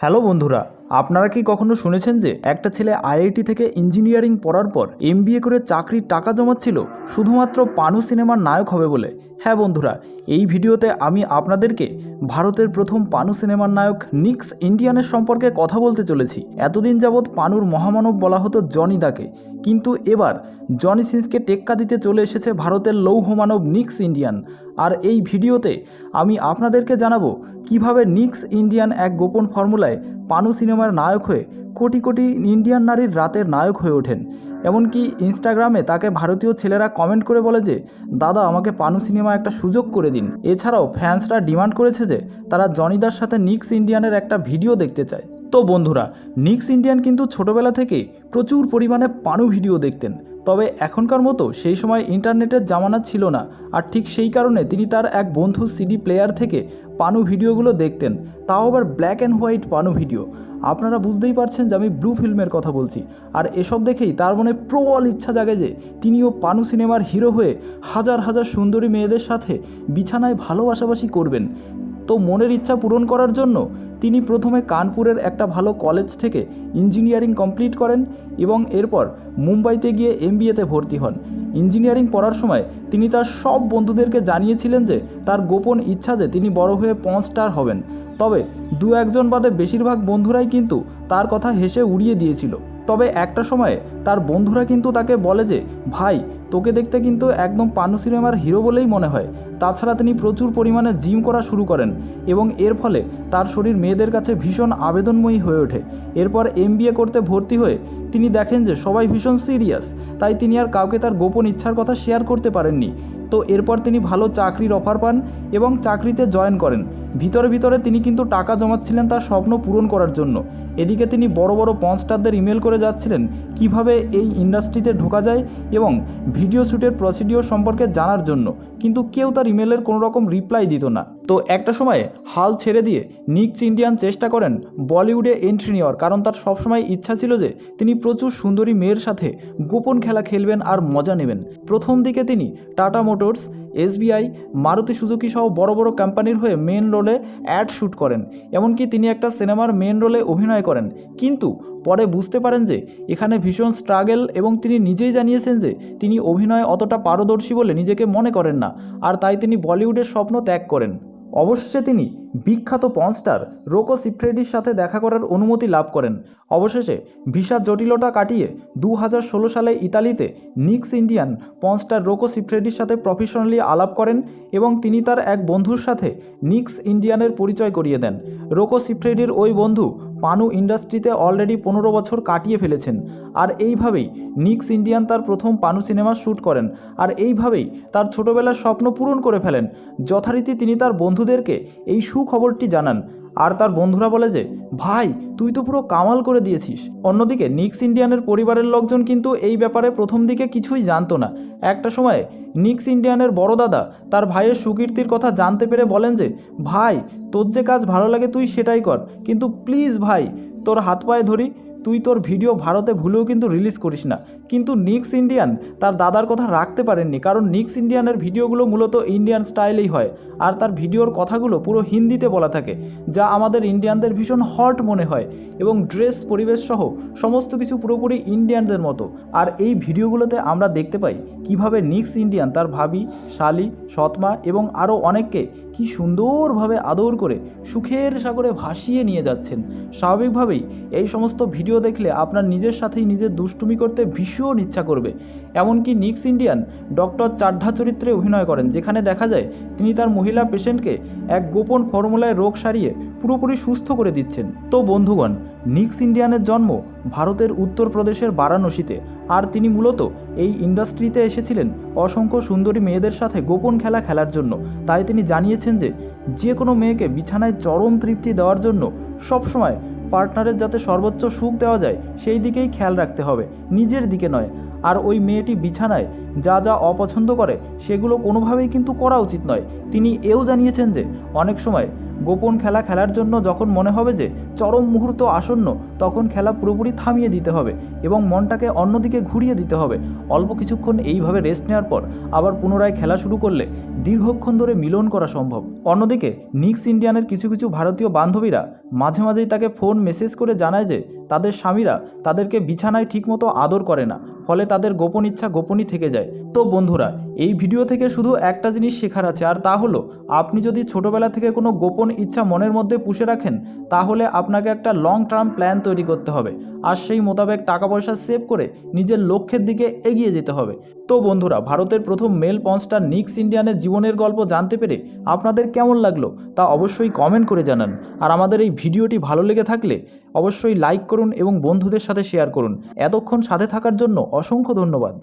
Hello বন্ধুরা, আপনারা কি কখনো শুনেছেন যে একটা ছেলে আইআইটি থেকে ইঞ্জিনিয়ারিং পড়ার পর এমবিএ করে চাকরির টাকা জমাচ্ছিল? শুধুমাত্র পানু সিনেমার নায়ক হবে বলে। হ্যাঁ বন্ধুরা, এই ভিডিওতে আমি আপনাদেরকে ভারতের প্রথম পানু সিনেমার নায়ক নিক্স ইন্ডিয়ানের সম্পর্কে কথা বলতে চলেছি। এতদিন যাবৎ পানুর মহামানব বলা হতো জনি দাকে। কিন্তু এবার জনি সিন্সকে টেক্কা দিতে চলে এসেছে ভারতের লৌহমানব নিক্স ইন্ডিয়ান। আর এই ভিডিওতে আমি আপনাদেরকে জানাব কীভাবে নিক্স ইন্ডিয়ান এক গোপন ফর্মুলায় পানু সিনেমার নায়ক হয়ে কোটি কোটি ইন্ডিয়ান নারীর রাতের নায়ক হয়ে ওঠেন? এমনকি ইনস্টাগ্রামে তাকে ভারতীয় ছেলেরা কমেন্ট করে বলে যে, দাদা, আমাকে পানু সিনেমা একটা সুযোগ করে দিন। এছাড়াও ফ্যান্সরা ডিমান্ড করেছে যে, তারা জনিদার সাথে নিক্স ইন্ডিয়ানের একটা ভিডিও দেখতে চায়। তো বন্ধুরা, নিক্স ইন্ডিয়ান কিন্তু ছোটবেলা থেকেই প্রচুর পরিমাণে পানু ভিডিও দেখতেন। তবে এখনকার মতো সেই সময় ইন্টারনেটের জামানা ছিল না। আর ঠিক সেই কারণে তিনি তার এক বন্ধু সিডি প্লেয়ার থেকে পানু ভিডিওগুলো দেখতেন, তাও আবার ব্ল্যাক অ্যান্ড হোয়াইট পানু ভিডিও। আপনারা বুঝতেই পারছেন যে আমি ব্লু ফিল্মের কথা বলছি। আর এসব দেখেই তার মনে প্রবল ইচ্ছা জাগে যে তিনিও পানু সিনেমার হিরো হয়ে হাজার হাজার সুন্দরী মেয়েদের সাথে বিছানায় ভালোবাসাবাসি করবেন। তো মনের ইচ্ছা পূরণ করার জন্য তিনি প্রথমে কানপুরের একটা ভালো কলেজ থেকে ইঞ্জিনিয়ারিং কমপ্লিট করেন এবং এরপর মুম্বাইতে গিয়ে এমবিএতে ভর্তি হন। ইঞ্জিনিয়ারিং পড়ার সময় তিনি তার সব বন্ধুদেরকে জানিয়েছিলেন যে তার গোপন ইচ্ছা যে তিনি বড় হয়ে পঞ্চ স্টার হবেন। তবে দু একজন বাদে বেশিরভাগ বন্ধুরাই কিন্তু তার কথা হেসে উড়িয়ে দিয়েছিল। তবে একটা সময়ে তার বন্ধুরা কিন্তু তাকে বলে যে, ভাই, তোকে দেখতে কিন্তু একদম পানু সিনেমার হিরো বলেই মনে হয়। তাছাড়া তিনি প্রচুর পরিমাণে জিম করা শুরু করেন এবং এর ফলে তার শরীর মেয়েদের কাছে ভীষণ আবেদনময়ী হয়ে ওঠে। এরপর এম করতে ভর্তি হয়ে তিনি দেখেন যে, সবাই ভীষণ সিরিয়াস, তাই তিনি আর কাউকে তার গোপন ইচ্ছার কথা শেয়ার করতে পারেননি। তো এরপর তিনি ভালো চাকরির অফার পান এবং চাকরিতে জয়েন করেন। ভিতরে ভিতরে তিনি কিন্তু টাকা জমাচ্ছিলেন তার স্বপ্ন পূরণ করার জন্য। এদিকে তিনি বড় বড় পঞ্চটারদের ইমেল করে যাচ্ছিলেন, কীভাবে এই ইন্ডাস্ট্রিতে ঢোকা যায় এবং ভিডিও শ্যুটের প্রসিডিওর সম্পর্কে জানার জন্য। কিন্তু কেউ তার ইমেলের কোনো রকম রিপ্লাই দিত না। তো একটা সময়ে হাল ছেড়ে দিয়ে নিক্স ইন্ডিয়ান চেষ্টা করেন বলিউডে এন্ট্রি নেওয়ার, কারণ তার সবসময় ইচ্ছা ছিল যে তিনি প্রচুর সুন্দরী মেয়ের সাথে গোপন খেলা খেলবেন আর মজা নেবেন। প্রথম দিকে তিনি Tata Motors SBI, Maruti Suzuki সহ বড় বড় কোম্পানির হয়ে মেন রোলে অ্যাড শ্যুট করেন। এমনকি তিনি একটা সিনেমার মেন রোলে অভিনয় করেন। কিন্তু পরে বুঝতে পারেন যে, এখানে ভীষণ স্ট্রাগেল এবং তিনি নিজেই জানিয়েছেন যে, তিনি অভিনয় অতটা পারদর্শী বলে নিজেকে মনে করেন না। আর তাই তিনি বলিউডের স্বপ্ন ত্যাগ করেন। অবশেষে তিনি বিখ্যাত পনস্টার রোকো সিফ্রেডির সাথে দেখা করার অনুমতি লাভ করেন। অবশেষে ভিসা জটিলতা কাটিয়ে দু হাজার ষোলো সালে ইতালিতে নিক্স ইন্ডিয়ান পনস্টার রোকো সিফ্রেডির সাথে প্রফেশনালি আলাপ করেন এবং তিনি তার এক বন্ধুর সাথে নিক্স ইন্ডিয়ানের পরিচয় করিয়ে দেন। রোকো সিফ্রেডির ওই বন্ধু পানু ইন্ডাস্ট্রিতে অলরেডি পনেরো বছর কাটিয়ে ফেলেছেন। আর এইভাবেই নিক্স ইন্ডিয়ান তার প্রথম পানু সিনেমা শ্যুট করেন। আর এইভাবেই তার ছোটবেলার স্বপ্ন পূরণ করে ফেলেন। যথারীতি তিনি তার বন্ধুদেরকে এই সুখবরটি জানান। আর তার বন্ধুরা বলে যে, ভাই, তুই তো পুরো কামাল করে দিয়েছিস। অন্যদিকে নিক্স ইন্ডিয়ানের পরিবারের লোকজন কিন্তু এই ব্যাপারে প্রথম দিকে কিছুই জানতো না। একটা সময়ে নিক্স ইন্ডিয়ানের বড় দাদা তার ভাইয়ের সুকীর্তির কথা জানতে পেরে বলেন যে, ভাই, তোর যে কাজ ভালো লাগে তুই সেটাই কর। কিন্তু প্লিজ ভাই, তোর হাত পায়ে ধরি। তুই তোর ভিডিও ভারতে ভুলেও কিন্তু রিলিজ করিস না। কিন্তু নিক্স ইন্ডিয়ান তার দাদার কথা রাখতে পারেননি, কারণ নিক্স ইন্ডিয়ানের ভিডিওগুলো মূলত ইন্ডিয়ান স্টাইলেই হয়। আর তার ভিডিওর কথাগুলো পুরো হিন্দিতে বলা থাকে, যা আমাদের ইন্ডিয়ানদের ভীষণ হট মনে হয়, এবং ড্রেস পরিবেশ সহ সমস্ত কিছু পুরোপুরি ইন্ডিয়ানদের মতো। আর এই ভিডিওগুলোতে আমরা দেখতে পাই কীভাবে নিক্স ইন্ডিয়ান তার ভাবি শালি, সৎমা এবং আরও অনেককে কি সুন্দরভাবে আদর করে সুখের সাগরে ভাসিয়ে নিয়ে যাচ্ছেন। স্বাভাবিকভাবেই এই সমস্ত ভিডিও দেখলে আপনার নিজের সাথেই নিজের দুষ্টুমি করতে ভীষণ ইচ্ছা করবে। এমনকি নিক্স ইন্ডিয়ান ডক্টর চাড্ডা চরিত্রে অভিনয় করেন, যেখানে দেখা যায় তিনি তার মহিলা পেশেন্টকে এক গোপন ফর্মুলায় রোগ সারিয়ে পুরোপুরি সুস্থ করে দিচ্ছেন। তো বন্ধুগণ নিক্স ইন্ডিয়ানের জন্ম ভারতের উত্তরপ্রদেশের বারাণসীতে। আর তিনি মূলত এই ইন্ডাস্ট্রিতে এসেছিলেন অসংখ্য সুন্দরী মেয়েদের সাথে গোপন খেলা খেলার জন্য। তাই তিনি জানিয়েছেন যে যে কোনো মেয়েকে বিছানায় চরম তৃপ্তি দেওয়ার জন্য সবসময় পার্টনারের যাতে সর্বোচ্চ সুখ দেওয়া যায়, সেই দিকেই খেয়াল রাখতে হবে, নিজের দিকে নয়। আর ওই মেয়েটি বিছানায় যা যা অপছন্দ করে, সেগুলো কোনোভাবেই কিন্তু করা উচিত নয়। তিনি এও জানিয়েছেন যে, অনেক সময় গোপন খেলা খেলার জন্য যখন মনে হবে যে চরম মুহূর্ত আসন্ন, তখন খেলা পুরোপুরি থামিয়ে দিতে হবে এবং মনটাকে অন্যদিকে ঘুরিয়ে দিতে হবে। অল্প কিছুক্ষণ এইভাবে রেস্ট নেওয়ার পর আবার পুনরায় খেলা শুরু করলে দীর্ঘক্ষণ ধরে মিলন করা সম্ভব। অন্যদিকে নিক্স ইন্ডিয়ানের কিছু কিছু ভারতীয় বান্ধবীরা মাঝে মাঝেই তাকে ফোন মেসেজ করে জানায় যে তাদের স্বামীরা তাদেরকে বিছানায় ঠিকমতো আদর করে না। ফলে তাদের গোপন ইচ্ছা গোপনই থেকে যায়। তো বন্ধুরা, এই ভিডিও থেকে শুধু একটা জিনিস শেখার আছে, আর তা হলো, আপনি যদি ছোটবেলা থেকে কোনো গোপন ইচ্ছা মনের মধ্যে পুষে রাখেন, তাহলে আপনাকে একটা লং টার্ম প্ল্যান তৈরি করতে হবে। আর সেই মোতাবেক টাকা পয়সা সেভ করে নিজের লক্ষ্যের দিকে এগিয়ে যেতে হবে। তো বন্ধুরা, ভারতের প্রথম মেল পনস্টার নিক্স ইন্ডিয়ানের জীবনের গল্প জানতে পেরে আপনাদের কেমন লাগল তা অবশ্যই কমেন্ট করে জানান। আর আমাদের এই ভিডিওটি ভালো লেগে থাকলে অবশ্যই লাইক করুন এবং বন্ধুদের সাথে শেয়ার করুন। এতক্ষণ সাথে থাকার জন্য অসংখ্য ধন্যবাদ।